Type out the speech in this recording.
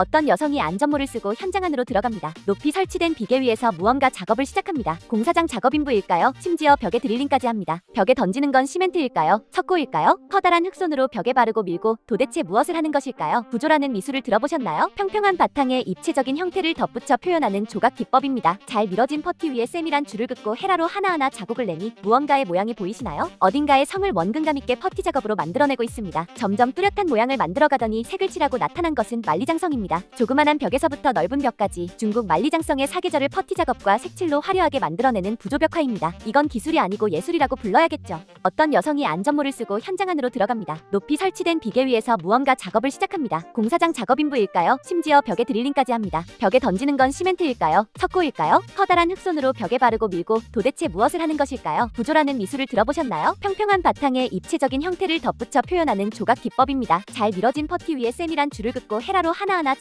어떤 여성이 안전모를 쓰고 현장 안으로 들어갑니다. 높이 설치된 비계 위에서 무언가 작업을 시작합니다. 공사장 작업인부일까요? 심지어 벽에 드릴링까지 합니다. 벽에 던지는 건 시멘트일까요? 석고일까요? 커다란 흙손으로 벽에 바르고 밀고 도대체 무엇을 하는 것일까요? 구조라는 미술을 들어보셨나요? 평평한 바탕에 입체적인 형태를 덧붙여 표현하는 조각 기법입니다. 잘 밀어진 퍼티 위에 세밀한 줄을 긋고 헤라로 하나하나 자국을 내니 무언가의 모양이 보이시나요? 어딘가에 성을 원근감 있게 퍼티 작업으로 만들어내고 있습니다. 점점 뚜렷한 모양을 만들어가더니 색을 칠하고 나타난 것은 만리장성입니다. 조그만한 벽에서부터 넓은 벽까지 중국 만리장성의 사계절을 퍼티 작업과 색칠로 화려하게 만들어내는 부조벽화입니다. 이건 기술이 아니고 예술이라고 불러야겠죠. 어떤 여성이 안전모를 쓰고 현장 안으로 들어갑니다. 높이 설치된 비계 위에서 무언가 작업을 시작합니다. 공사장 작업인부일까요? 심지어 벽에 드릴링까지 합니다. 벽에 던지는 건 시멘트일까요? 석고일까요? 커다란 흙손으로 벽에 바르고 밀고 도대체 무엇을 하는 것일까요? 구조라는 미술을 들어보셨나요? 평평한 바탕에 입체적인 형태를 덧붙여 표현하는 조각 기법입니다. 잘 밀어진 퍼티 위에 세밀한 줄을 긋고 헤라로 하나하나